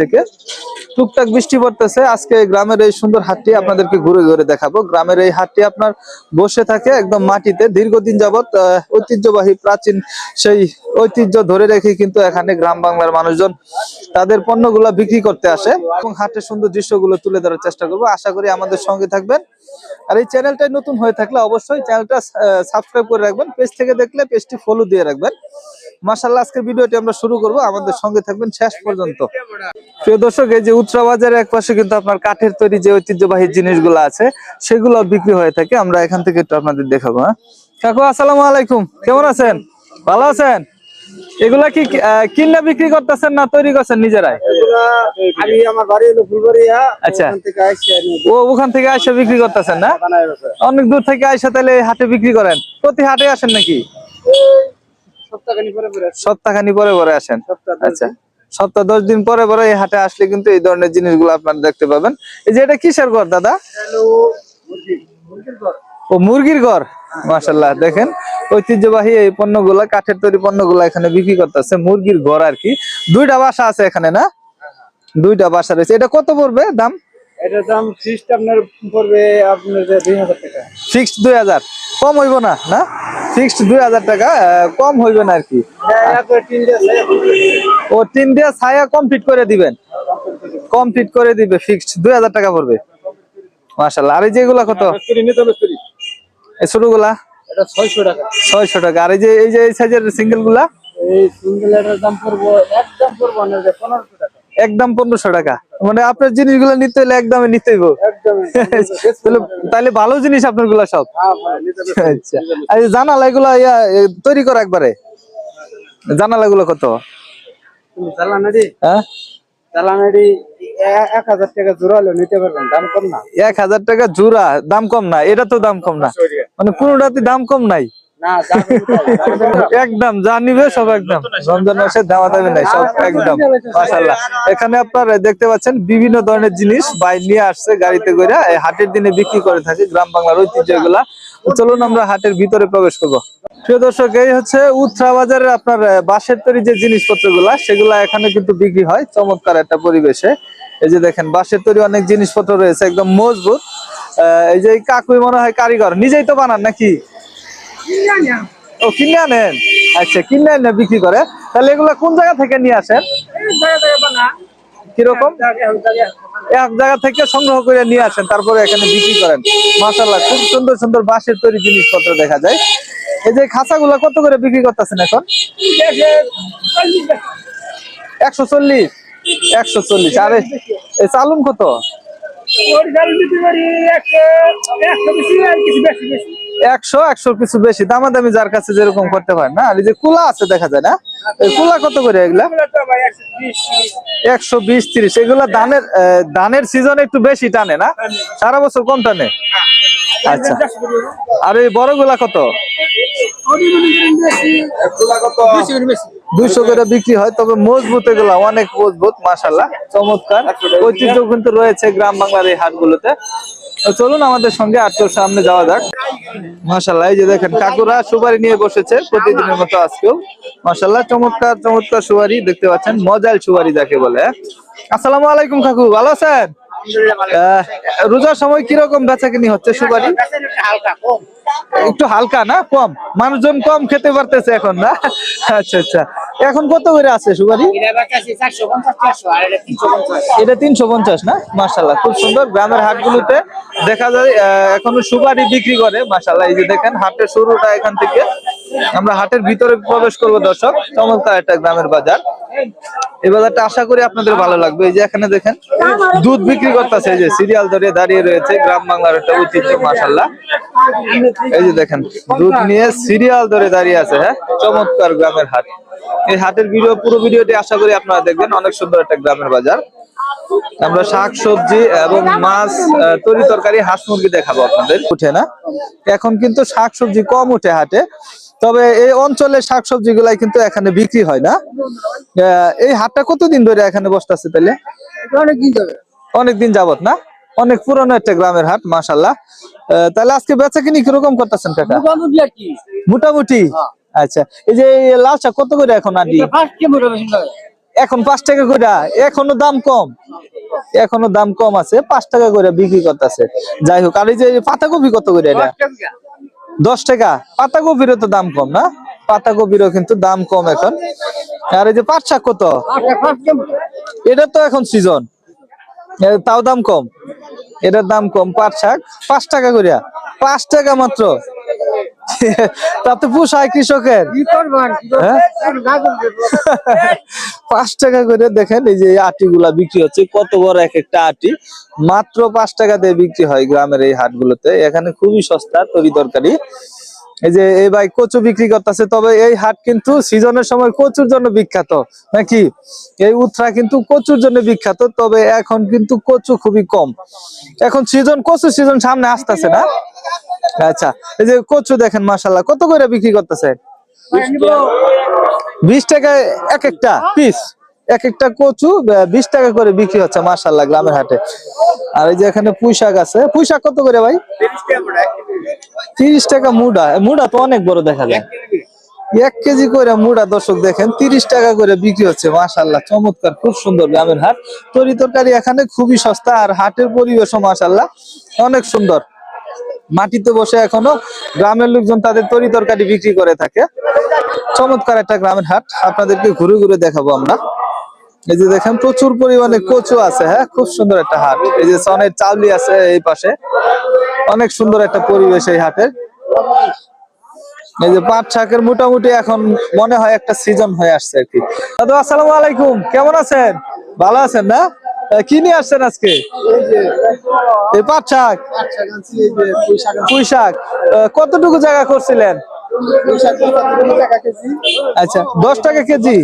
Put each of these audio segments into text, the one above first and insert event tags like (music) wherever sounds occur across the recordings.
থেকে। টুকটাক বৃষ্টি পড়তেছে। আজকে গ্রামের এই সুন্দর হাটটি আপনাদেরকে ঘুরে ঘুরে দেখাবো। গ্রামের এই হাটটি আপনার বসে থাকে একদম মাটিতে। দীর্ঘদিন আহ, ঐতিহ্যবাহী প্রাচীন সেই ঐতিহ্য ধরে রেখে কিন্তু এখানে গ্রাম বাংলার মানুষজন তাদের পণ্যগুলো বিক্রি করতে আসে। এবং হাটের সুন্দর দৃশ্যগুলো তুলে ধরার চেষ্টা করব। আশা করি আমাদের সঙ্গে থাকবেন। আর এই চ্যানেলটাই নতুন হয়ে থাকলে অবশ্যই চ্যানেলটা সাবস্ক্রাইব করে রাখবেন। পেজ থেকে দেখলে পেজটি ফলো দিয়ে রাখবেন। মাশাল্লাহ আজকের ভিডিওটি আমরা শুরু করব। আমাদের সঙ্গে থাকবেন শেষ পর্যন্ত। প্রিয় দর্শক এই যে উত্তরা বাজারের এক পাশে কিন্তু আপনার কাঠের তৈরি যে ঐতিহ্যবাহী জিনিসগুলো আছে সেগুলো বিক্রি হয়ে থাকে। আমরা এখান থেকে একটু আপনাদের দেখাবো হ্যাঁ? কাকু আসসালামু আলাইকুম। কেমন আছেন? ভালো আছেন? এগুলা কি কিনা বিক্রি করতেছেন না তৈরি করছেন নিজেরাই? আমি আমার বাড়ি হলো ফুলবাড়িয়া। আচ্ছা। ওখান থেকে ও ওখান থেকে আইসা বিক্রি করতেছেন না? অনেক দূর থেকে আইসা তাহলে হাটে বিক্রি করেন। প্রতি হাটে আসেন নাকি? সপ্তাহখানি পরে পরে আসেন। আচ্ছা। সপ্তাহ দশ দিন পরে পরে এই হাটে আসলে কিন্তু এই ধরনের জিনিসগুলো আপনারা দেখতে পাবেন। এই যে এটা কিসের ঘর দাদা? ও মুরগির ঘর? মাশাল্লাহ দেখেন। ঐতিহ্যবাহী এই পণ্যগুলা কাঠের তৈরি পণ্যগুলা এখানে বিক্রি করতেছে। মুরগির ঘর আর কি। দুইটা বাসা আছে এখানে না? দুইটা বাসা রয়েছে। এটা কত পড়বে দাম? এটা দাম ফিস্ট আপনার পড়বে আপনার দুই হাজার টাকা। ফিক্সড দুই হাজার। কম হইব না না? ফিক্সড দুই হাজার টাকা কম হইবে না আর কি। ও তিন দিয়ে ছায়া কমপ্লিট করে দিবেন। কমপ্লিট করে দিবে ফিক্সড দুই হাজার টাকা পড়বে। মাশাল্লাহ আর এই যেগুলা কত? এই ছোটগুলা? এটা ছয়শো টাকা। আর এই যে এই যে এই সাইজের সিঙ্গেলগুলা? এই সিঙ্গেল দাম পড়ব একদম পড়ব পনেরোশো টাকা একদম পনেরোশো টাকা। মানে আপনার জিনিসগুলো নিতে হলে একদমে নিতে হইব। তাহলে ভালো জিনিস আপনারগুলা সব। হ্যাঁ আচ্ছা। জানালা এগুলা ইয়া, তৈরি করা একবারে। জানালা গুলো কত এক হাজার টাকা জোড়া হলেও নিতে পারবেন দাম কম না। এক হাজার টাকা জোড়া দাম কম না। এটা তো দাম কম না। মানে কোনোটাতে দাম কম নাই। একদম যা নিবে সব একদম। রমজান মাসে দামা দামি নাই সব একদম। মাশাল্লাহ এখানে আপনার দেখতে পাচ্ছেন বিভিন্ন ধরনের জিনিস বাই নিয়ে আসছে গাড়িতে করে এই হাটের দিনে বিক্রি করে থাকে গ্রাম বাংলার ঐতিহ্য এগুলা চলুন আমরা হাটের ভিতরে প্রবেশ করব। প্রিয় দর্শক এই হচ্ছে উত্তরা বাজারের আপনার বাঁশের তৈরি যে জিনিসপত্রগুলা সেগুলা এখানে কিন্তু বিক্রি হয় চমৎকার একটা পরিবেশে। এই যে দেখেন বাঁশের তৈরি অনেক জিনিসপত্র রয়েছে একদম মজবুত। আহ, এই যে কাকুই মনে হয় কারিগর নিজেই তো বানান নাকি? ও কিনে আনেন? আচ্ছা কিনে আনে বিক্রি করে। তাহলে এগুলা কোন জায়গা থেকে নিয়ে আসেন? কীরকম? এক জায়গা থেকে সংগ্রহ করে নিয়ে আসেন তারপরে এখানে বিক্রি করেন। মাশাল্লাহ খুব সুন্দর সুন্দর বাঁশের তৈরি জিনিসপত্র দেখা যায়। এই যে খাঁচাগুলা কত করে বিক্রি করতেছেন এখন? একশো চল্লিশ? একশো চল্লিশ। আরে এই চালুন কত? একশো একশো একশো কিছু বেশি। দামাদামি যার কাছে যেরকম করতে পারেন, না? আর এই যে কুলা আছে, দেখা যায়, না? কুলা কত করে এগুলা? একশো বিশ, তিরিশ। এগুলা ধানের ধানের সিজন একটু বেশি টানে, না? সারা বছর কম টানে? আচ্ছা। আর এই বড়গুলা কত? দুইশো করে বিক্রি হয়, তবে মজবুত এগুলা, অনেক মজবুত মাসাল্লাহ চমৎকার। ঐতিহ্য কিন্তু রয়েছে গ্রাম বাংলার এই হাটগুলোতে। চলুন আমাদের সঙ্গে আটটোর সামনে যাওয়া যাক। মাসাল্লাহ এই যে দেখেন, কাকুরা সুপারি নিয়ে বসেছে প্রতিদিনের মতো আজকেও। মাসাল্লাহ চমৎকার চমৎকার সুপারি দেখতে পাচ্ছেন মজাল সুপারি যাকে বলে আসসালামু আলাইকুম কাকু, ভালো আছেন? রোজার সময় কীরকম বেচা কিনি হচ্ছে সুপারি? একটু হালকা না, কম? মানুষজন কম খেতে পারতেছে এখন, না? আচ্ছা আচ্ছা। এখন কত করে আছে, সুপারি? এটা তিনশো পঞ্চাশ, না? মাসাল্লাহ খুব সুন্দর। গ্রামের হাটগুলোতে দেখা যায় এখনও সুপারি বিক্রি করে মাসাল্লাহ এই যে দেখেন, হাটের শুরুটা এখান থেকে। আমরা হাটের ভিতরে প্রবেশ করব, দর্শক। চমৎকার একটা গ্রামের বাজার। এই বাজারটা আশা করি আপনাদের ভালো লাগবে। এই যে এখানে দেখেন, দুধ বিক্রি করতেছে। এই যে সিরিয়াল ধরে দাঁড়িয়ে রয়েছে গ্রাম বাংলার একটা ঐতিহ্য মাসাল্লাহ এই যে দেখেন, দুধ নিয়ে সিরিয়াল ধরে দাঁড়িয়ে আছে হ্যাঁ? চমৎকার গ্রামের হাট। এই হাটের ভিডিও, পুরো ভিডিওটি আশা করি আপনারা দেখবেন। অনেক সুন্দর একটা গ্রামের বাজার। আমরা শাক, সবজি এবং মাছ তরি তরকারি, হাঁস মুরগি দেখাবো আপনাদের। উঠে না? এখন কিন্তু শাক, সবজি কম উঠে হাটে। তবে এই অঞ্চলের শাক সবজি গুলাই কিন্তু এখানে বিক্রি হয় না। এই হাটটা কতদিন ধরে এখানে বসতেছে তাহলে অনেকদিন যাবত না? অনেক পুরনো একটা গ্রামের হাট মাসাল্লাহ তাহলে আজকে বেচা কিনি কীরকম করতেছেন কাকা? মোটামুটি আচ্ছা এই যে লাল শাক কত করে এখন আন্টি এখন পাঁচ টাকা করে? এখনও দাম কম? এখনও দাম কম আছে পাঁচ টাকা করে বিক্রি করতেছে। যাই হোক আর এই যে পাতাকপি কত করে এটা? দশ টাকা। পাতাকপিরও তো দাম কম না? পাতাকপিরও কিন্তু দাম কম এখন। আর এই যে পাট শাক কত? এটা তো এখন সিজন তাও দাম কম। এটার দাম কম পাট শাক। পাঁচ টাকা করিয়া। পাঁচ টাকা মাত্র। তাতে পোষায় কৃষকের? (laughs) পাঁচ টাকা করে দেখেন, এই যে আটি গুলা বিক্রি হচ্ছে। কত বড় এক একটা আটি। মাত্র পাঁচ টাকা দিয়ে বিক্রি হয় গ্রামের এই হাটগুলোতে। এখানে খুবই সস্তা তরি তরকারি। এই যে, এই ভাই কচু বিক্রি করতেছে, তবে এই হাট কিন্তু সিজনের সময় কচুর জন্য বিখ্যাত, নাকি? এই উত্তরা কিন্তু কচুর জন্য বিখ্যাত, তবে এখন কিন্তু কচু খুবই কম। এখন সিজন, কচু সিজন সামনে আসতেছে না? আচ্ছা এই যে কচু দেখেন মাসাল্লাহ কত করে বিক্রি করতেছে? বিশ টাকায় এক একটা পিস এক একটা কচু বিশ টাকা করে বিক্রি হচ্ছে মাসাল্লাহ গ্রামের হাটে। আর এই যে এখানে পুঁই শাক আছে। পুঁই শাক কত করে ভাই? তিরিশ টাকা মুড়া। মুড়া তো অনেক বড় দেখা যায়। এক কেজি করে মুড়া দর্শক দেখেন, তিরিশ টাকা করে বিক্রি হচ্ছে মাশাল্লাহ চমৎকার, খুব সুন্দর গ্রামের হাট। তরি তরকারি এখানে খুবই সস্তা আর হাটের পরিবেশও মাশাল্লাহ অনেক সুন্দর। মাটিতে বসে এখনও গ্রামের লোকজন তাদের তরি তরকারি বিক্রি করে থাকে। চমৎকার একটা গ্রামের হাট, আপনাদেরকে ঘুরে ঘুরে দেখাবো আমরা। এই যে দেখেন, প্রচুর পরিমাণে কচু আছে হ্যাঁ? খুব সুন্দর একটা হাট। এই যে সনের চাউলি আছে এই পাশে। অনেক সুন্দর একটা পরিবেশ এই হাটের। এই যে পাট শাকের মোটামুটি এখন মনে হয় একটা সিজন হয়ে আসছে আর কি। দাদু, আসসালামু আলাইকুম। কেমন আছেন? ভালো আছেন না? কি নিয়ে আসছেন আজকে? এই পাট শাক। পুঁই শাক। কতটুকু জায়গা করছিলেন? আচ্ছা দশ টাকা কেজি?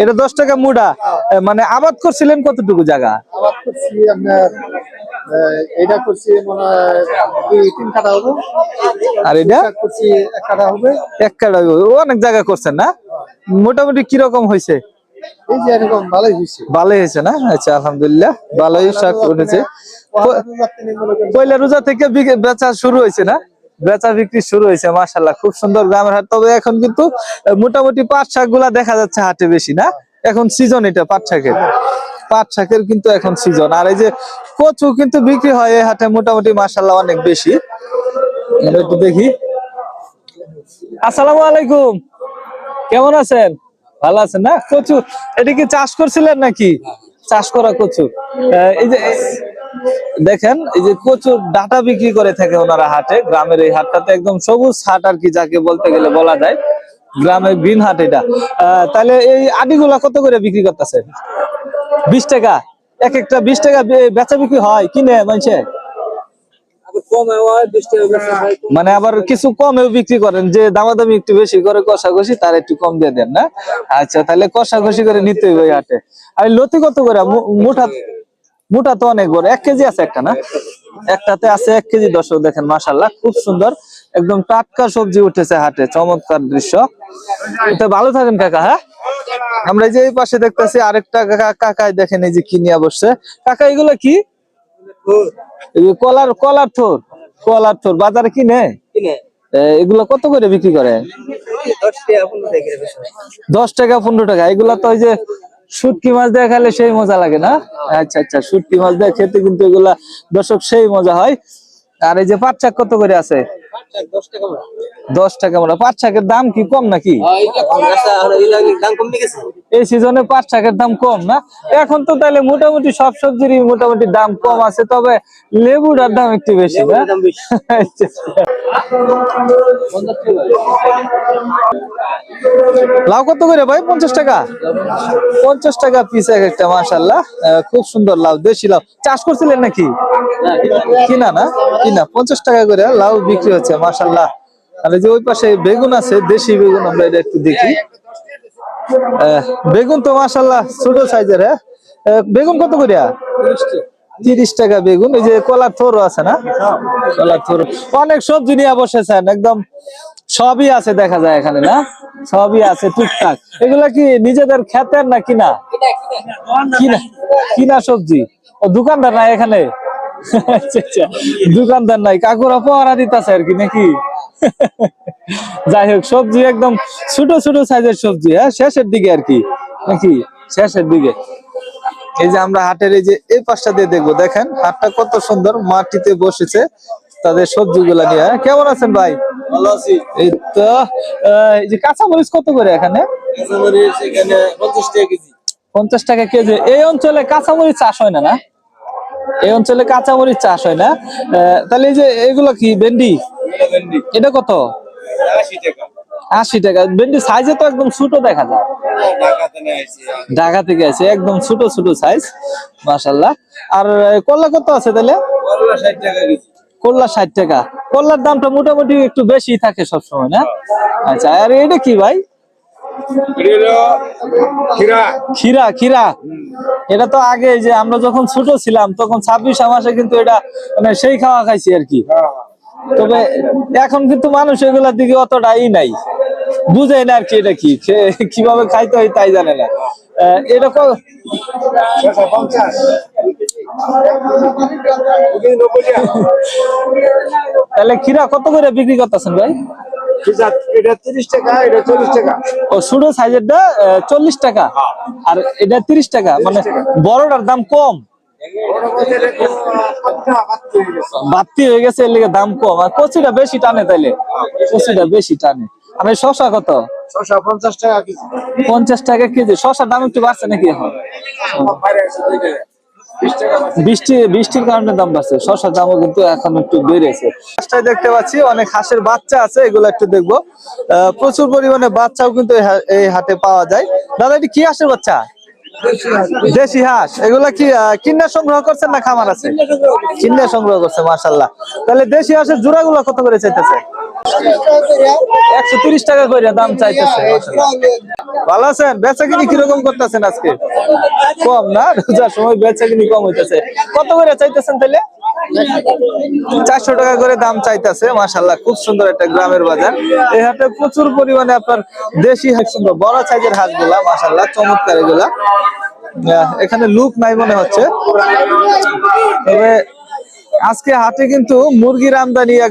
এটা দশ টাকা মুড়া। মানে আবাদ করছিলেন কতটুকু জায়গা? আবাদ করছি আপনার এটা করছি হয় দুই তিন কাটা হবে। আর এটা? করছি এক কাটা হবে। এক কাটা অনেক জায়গা করছেন না? মোটামুটি কীরকম হয়েছে? এই যে এরকম ভালোই হয়েছে। ভালোই হয়েছে না? আচ্ছা আলহামদুলিল্লাহ ভালোই শাক উঠেছে। পয়লা রোজা থেকে বেচা শুরু হয়েছে না? বেচা বিক্রি শুরু হয়েছে মাশাল্লাহ খুব সুন্দর গ্রামের হাট। তবে এখন কিন্তু মোটামুটি পাট শাকগুলা দেখা যাচ্ছে হাটে বেশি না? এখন সিজন এটা পাট শাকের। পাট শাকের কিন্তু এখন সিজন আর এই যে কচু কিন্তু বিক্রি হয় এই হাটে মোটামুটি মাশাল্লাহ অনেক বেশি। একটু দেখি। আসসালামু আলাইকুম। কেমন আছেন? ভালো আছে না? কচু এটা কি চাষ করছিলেন নাকি? চাষ করা কচু এই যে, দেখেন, এই যে কচুর ডাটা বিক্রি করে থাকে ওনারা হাটে, গ্রামের এই হাটটাতে একদম সবুজ হাট আর কি যাকে বলতে গেলে বলা যায়, গ্রামের গ্রিন হাট এটা। তাহলে এই আটিগুলা কত করে বিক্রি করতেছে বিশ টাকা। এক একটা বিশ টাকা বেচা বিক্রি হয়, কিনে মানুষে? মানে আবার কিছু কমেও বিক্রি করেন, যে দামাদামি একটু বেশি করে কষাকষি, তার একটু কম দিয়ে দেন, না? আচ্ছা তাহলে কষাকষি করে নিতে হবে হাটে। আর লতি কত করে? মু- মুঠা মুঠা তো অনেক বড়। এক কেজি আছে একটা, না? একটাতে আছে এক কেজি দর্শক দেখেন মাসাল্লাহ খুব সুন্দর। একদম টাটকা সবজি উঠেছে হাটে, চমৎকার দৃশ্য। তো ভালো থাকেন কাকা হ্যাঁ? আমরা যে এই পাশে দেখতেছি, আরেকটা কাকা কাকাই দেখেন, এই যে কি নিয়ে বসছে। কাকা, এগুলো কি? কলার কলার থোর কলার থোর বাজারে কিনে? এগুলা কত করে বিক্রি করে? দশ টাকা পনেরো টাকা এগুলা তো ওই যে শুটকি মাছ দিয়ে খেলে সেই মজা লাগে না? আচ্ছা আচ্ছা শুটকি মাছ দিয়ে খেতে কিন্তু এগুলা দর্শক সেই মজা হয়। আর এই যে পাকশাক কত করে আছে? দশ টাকা মানে পাট শাকের দাম কি কম নাকি? এই সিজনে পাট শাকের দাম কম না? এখন তো তাহলে মোটামুটি সব সবজিরই মোটামুটি দাম কম আছে তবে লেবুটার দাম একটু বেশি না? লাউ কত করে ভাই? পঞ্চাশ টাকা? পঞ্চাশ টাকা পিস এক একটা মাসাল্লাহ খুব সুন্দর লাউ দেশি লাউ। চাষ করছিলেন নাকি? কিনা না? কিনা। পঞ্চাশ টাকা করে লাউ বিক্রি হচ্ছে। মাসাল্লাহ আর যে ওই পাশে বেগুন আছে, দেশি বেগুন আমরা এটা একটু দেখি। বেগুন তো মাসাল্লাহ ছোট সাইজের হ্যাঁ? বেগুন কত করিয়া তিরিশ টাকা বেগুন, এই যে কলার থোর আছে না? কলার থোর অনেক সবজি নিয়ে বসেছেন, একদম সবই আছে দেখা যায় এখানে, না? সবই আছে টুকটাক। এগুলা কি নিজেদের খেতের না কিনা? কিনা কিনা সবজি? ও, দোকানদার না এখানে? আচ্ছা আচ্ছা। দোকানদার নাই কাকুরা পহরা দিতেছে আর কি নাকি? যাই হোক সবজি একদম ছোট ছোট সাইজের সবজি হ্যাঁ শেষের দিকে আর কি নাকি? শেষের দিকে। এই যে আমরা হাটের এই যে এই পাশটা দিয়ে দেখব দেখেন হাটটা কত সুন্দর মাটিতে বসেছে তাদের সবজিগুলা নিয়ে হ্যাঁ? কেমন আছেন ভাই? ভালো আছি। এই তো এই যে কাঁচামরিচ কত করে এখানে? কাঁচামরিচ এখানে পঞ্চাশ টাকা কেজি। পঞ্চাশ টাকা কেজি। এই অঞ্চলে কাঁচামরিচ চাষ হয় না না? এই অঞ্চলে কাঁচামরিচ চাষ হয় না? তাহলে এই যে এগুলো কি ভেন্ডি? এটা কত? আশি টাকা। ভেন্ডি সাইজে তো একদম ছোট দেখা যায়। ঢাকা থেকে আছে একদম ছোট ছোট সাইজ মাশাল্লাহ আর করলা কত আছে তাহলে? করলা ষাট টাকা করলার দামটা মোটামুটি একটু বেশি থাকে সবসময় না? আচ্ছা আর এটা কি ভাই? খিরা খিরা এটা তো আগে যে আমরা যখন ছোট ছিলাম তখন ছাব্বিশ মাসে কিন্তু এটা মানে সেই খাওয়া খাইছি আর কি। তবে এখন কিন্তু মানুষ এগুলার দিকে অতটা ই নাই। বুঝে না আর কি এটা কি কীভাবে খাইতে হয় তাই জানে না। এটা তাহলে খিরা কত করে বিক্রি করতেছেন ভাই? এটা তিরিশ টাকা এটা চল্লিশ টাকা। ও ছোট সাইজেরটা চল্লিশ টাকা। আর এটা তিরিশ টাকা মানে বড়টার দাম কম। বাড়তি হয়ে গেছে এর লিগে দাম কম। আর কচিটা বেশি টানে তাইলে। কচিটা বেশি টানে। এই শশা কত? ছশো পঞ্চাশ টাকা কেজি। পঞ্চাশ টাকা কেজি। শশার দাম একটু বাড়ছে নাকি এখন? বৃষ্টি বৃষ্টির কারণে দাম বাড়ছে। শশার দামও কিন্তু এখন একটু বেড়েছে। রাস্তায় দেখতে পাচ্ছি অনেক হাঁসের বাচ্চা আছে, এগুলো একটু দেখব। প্রচুর পরিমাণে বাচ্চাও কিন্তু এই হাটে পাওয়া যায়। দাদা, এটি কি হাঁসের বাচ্চা? দেশি হাঁস। এগুলা কি কিন্না সংগ্রহ করছেন না খামার আছে? কিন্না সংগ্রহ করছে মাশাল্লাহ তাহলে দেশি হাঁসের জোড়াগুলো কত করে চাইতেছে? একশো তিরিশ টাকা করে দাম চাইতেছে। ভালো আছেন? বেচা কিনি কীরকম করতেছেন আজকে? কম না? রোজার সময় বেচা কিনি কম হইতেছে। কত করে চাইতেছেন তাহলে চারশো টাকা করে দাম চাইতেছে মাশাল্লাহ খুব সুন্দর একটা গ্রামের বাজার। এই হাটে প্রচুর পরিমাণে আপনার দেশি হাঁস সুন্দর। বড় সাইজের হাঁসগুলা মাশাল্লাহ চমৎকার এগুলা। এখানে লুক নাই মনে হচ্ছে। তবে আজকে হাটে কিন্তু মুরগির আমদানি